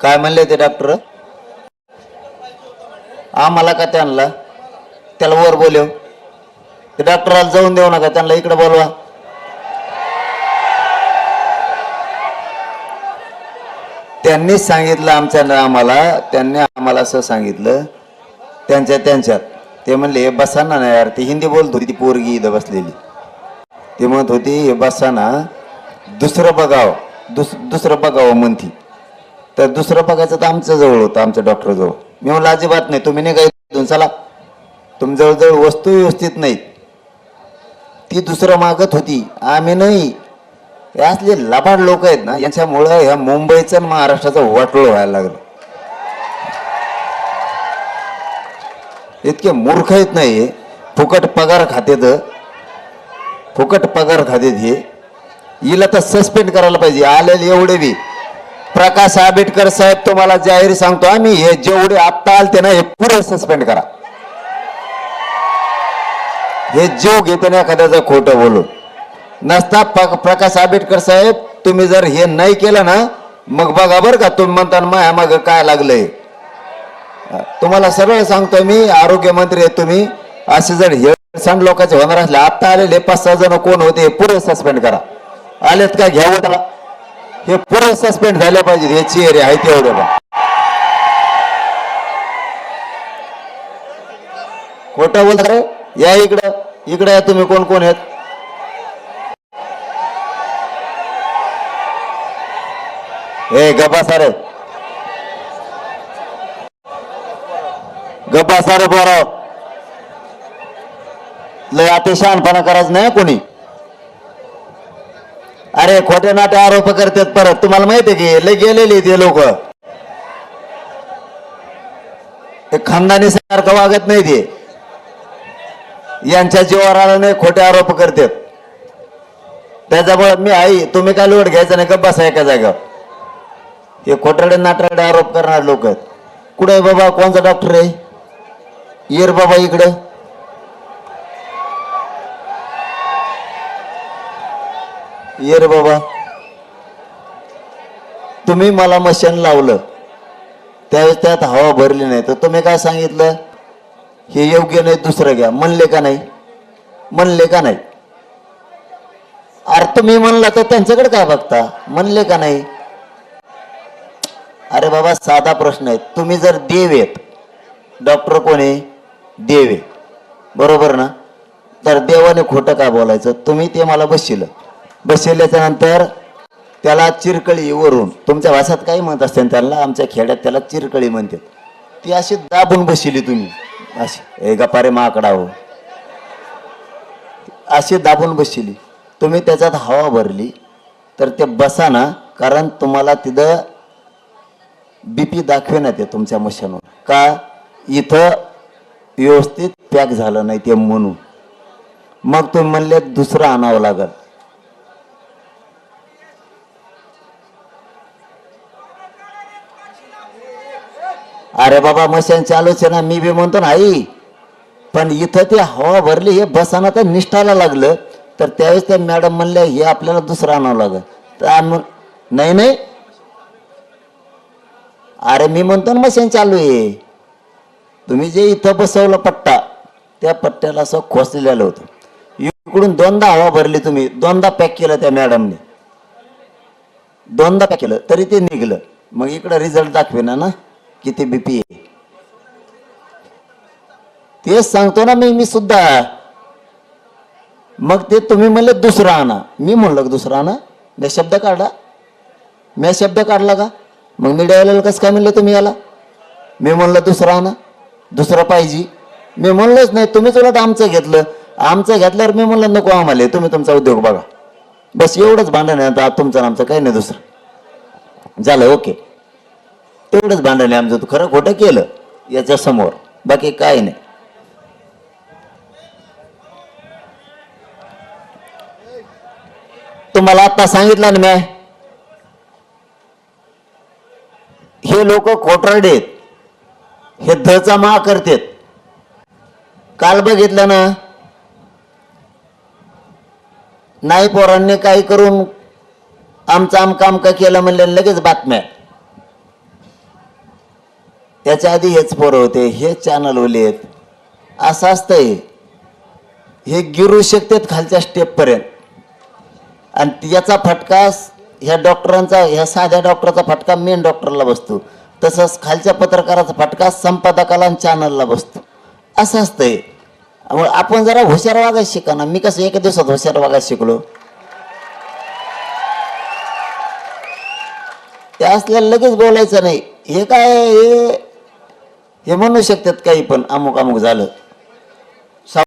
काय म्हणले ते डॉक्टर आम्हाला का त्यांना? त्याला वर बोलव. ते डॉक्टराला जाऊन देऊ नका त्यांना इकडे बोलवा. त्यांनीच सांगितलं आमच्या आम्हाला त्यांनी आम्हाला असं सांगितलं. त्यांच्या त्यांच्यात. ते म्हणले "हे बसाना ना यार ती हिंदी बोलत होती ती पोरगी इथं बसलेली. ते म्हणत होती हे बसाना दुसरं बघावं दुस दुसरं बघावं म्हणती. तर दुसरं बघायचं तर आमच्या जवळ होतं आमच्या डॉक्टर जवळ मी म्हणलं अजिबात नाही तुम्ही नाही काय चला. तुमच्या वस्तू व्यवस्थित नाहीत. ती दुसरं मागत होती. आम्ही नाही. हे असले लबाड लोक आहेत ना यांच्यामुळं ह्या मुंबईचं आणि महाराष्ट्राचं वाटोळ व्हायला लागलं. इतके मूर्ख आहेत नाही फुकट पगार खातेत. फुकट पगार खातेत हे. हिला तर सस्पेंड करायला पाहिजे. आलेले एवढे बी. प्रकाश आंबेडकर साहेब तुम्हाला जाहीर सांगतो आम्ही हे जेवढे आत्ता आलते ना हे पुढे सस्पेंड करा. हे जीव घेते ना एखाद्याचं खोटं बोलून. नसता प्रकाश आंबेडकर साहेब तुम्ही जर हे नाही केलं ना मग बघा बरं का तुम्ही म्हणता ना माया माग काय लागलंय? तुम्हाला सरळ सांगतोय मी आरोग्य मंत्री आहे तुम्ही असे जर हेळसांड लोकांचे होणार असले आता आलेले पाच सहा जण कोण होते हे सस्पेंड करा. आलेत का? घ्यावं त्याला हे पुढे सस्पेंड झाले पाहिजे याची एरिया आहे तेवढे. पण खोटं बोलता रे. या इकडं इकडे या तुम्ही कोण कोण आहेत? हे गप्पा सारे. गप्पा सारे पोराव लय अतिशहानपणा करायचं नाही कोणी. अरे खोटे नाटे आरोप करतात परत. तुम्हाला माहिती आहे की लय गेलेली ते लोक. ते खानदानी सारखं वागत नाही ते. यांच्या जीवावर नाही खोटे आरोप करतात. त्याच्यामुळे मी आई तुम्ही काय लोट घ्यायचं नाही का बसा एका जागा हे खोटाडे नाटाडे आरोप करणार लोक. कुठे बाबा? कोणचा डॉक्टर आहे? येर बाबा इकडं. ये रे बाबा. तुम्ही मला मशीन लावलं. त्यावेळेस त्यात हवा भरली नाही. तर तुम्ही काय सांगितलं? हे योग्य नाही दुसरं घ्या. म्हणले का नाही? म्हणले का नाही? अरे तुम्ही म्हणला तर त्यांच्याकडे काय बघता? म्हणले का नाही? अरे बाबा साधा प्रश्न आहे. तुम्ही जर देव आहेत डॉक्टर कोण? आहे देव आहे. बरोबर ना? तर देवाने खोटं का बोलायचं? तुम्ही ते मला बसशील. बसवल्याच्या नंतर त्याला चिरकळी वरून तुमच्या भाषात काही म्हणत असते त्याला आमच्या खेड्यात त्याला चिरकळी म्हणतात. ती अशी दाबून बसली तुम्ही. अशी हे गपारे माकडा हो. अशी दाबून बसली. तुम्ही त्याच्यात हवा भरली तर ते बसा ना कारण तुम्हाला तिथं बीपी दाखविण्यात आहे तुमच्या मशीनवर का? इथं व्यवस्थित पॅक झालं नाही ते म्हणून. मग तुम्ही म्हणले दुसरं आणावं लागल. अरे बाबा मशीन चालूच आहे ना मी बी म्हणतो ना आई पण इथं ते हवा भरली हे बसाना तर निष्ठाला लागलं. तर त्यावेळेस त्या मॅडम म्हणल्या हे आपल्याला दुसरं आणावं लागल. तर आण नाही नाही. अरे मी म्हणतो ना मशीन चालू आहे. तुम्ही जे इथं बसवलं पट्टा त्या पट्ट्याला असं खोसलेलं होतं. इकडून दोनदा हवा भरली तुम्ही दोनदा पॅक केलं त्या मॅडमने. दोनदा पॅक केलं तरी ते निघलं. मग इकडं रिझल्ट दाखवेना ना. किती बीपी आहे? तेच सांगतो ना मी मी सुद्धा. मग ते तुम्ही म्हणले दुसरा आणा. मी म्हणलं दुसरा आणा? मी शब्द काढला. मी शब्द काढला का? मग मी द्यायला कसं काय म्हणलं तुम्ही याला? मी म्हणलं दुसरा आणा. दुसरं पाहिजे. मी म्हणलोच नाही तुम्हीच उलट आमचं घेतलं. आमचं घेतल्यावर मी म्हणलं नको आम्हाला तुम्ही तुमचा उद्योग बघा. बस एवढंच भांडण आहे आता तुमचं आमचं काही नाही दुसरं. झालं ओके. तेवढंच भांडण आहे आमचं. तू खरं खोटं केलं याच्या समोर बाकी काय नाही. तुम्हाला आता सांगितलं ना मी. हे लोक खोटरडे आहेत. हे धचा मा करतेत. काल बघितलं ना? नाही पोरांनी काही करून आमचं आमकाम का केलं म्हणले लगेच बातम्या. त्याच्या आधी हेच पोरं होते हे चॅनल ओले आहेत. असं असतंय. हे गिरू शकतात खालच्या स्टेपपर्यंत आणि याचा फटका ह्या डॉक्टरांचा ह्या साध्या डॉक्टरचा फटका मेन डॉक्टरला बसतो. तसंच खालच्या पत्रकाराचा फटका संपादकाला आणि चॅनलला बसतो. असं असतंय. मग आपण जरा हुशार वागायला शिका ना. मी कसं एका दिवसात हुशार वागायला शिकलो? त्या असल्याला लगेच बोलायचं नाही. हे काय हे हे म्हणू शकतात काही पण अमुक अमुक झालं.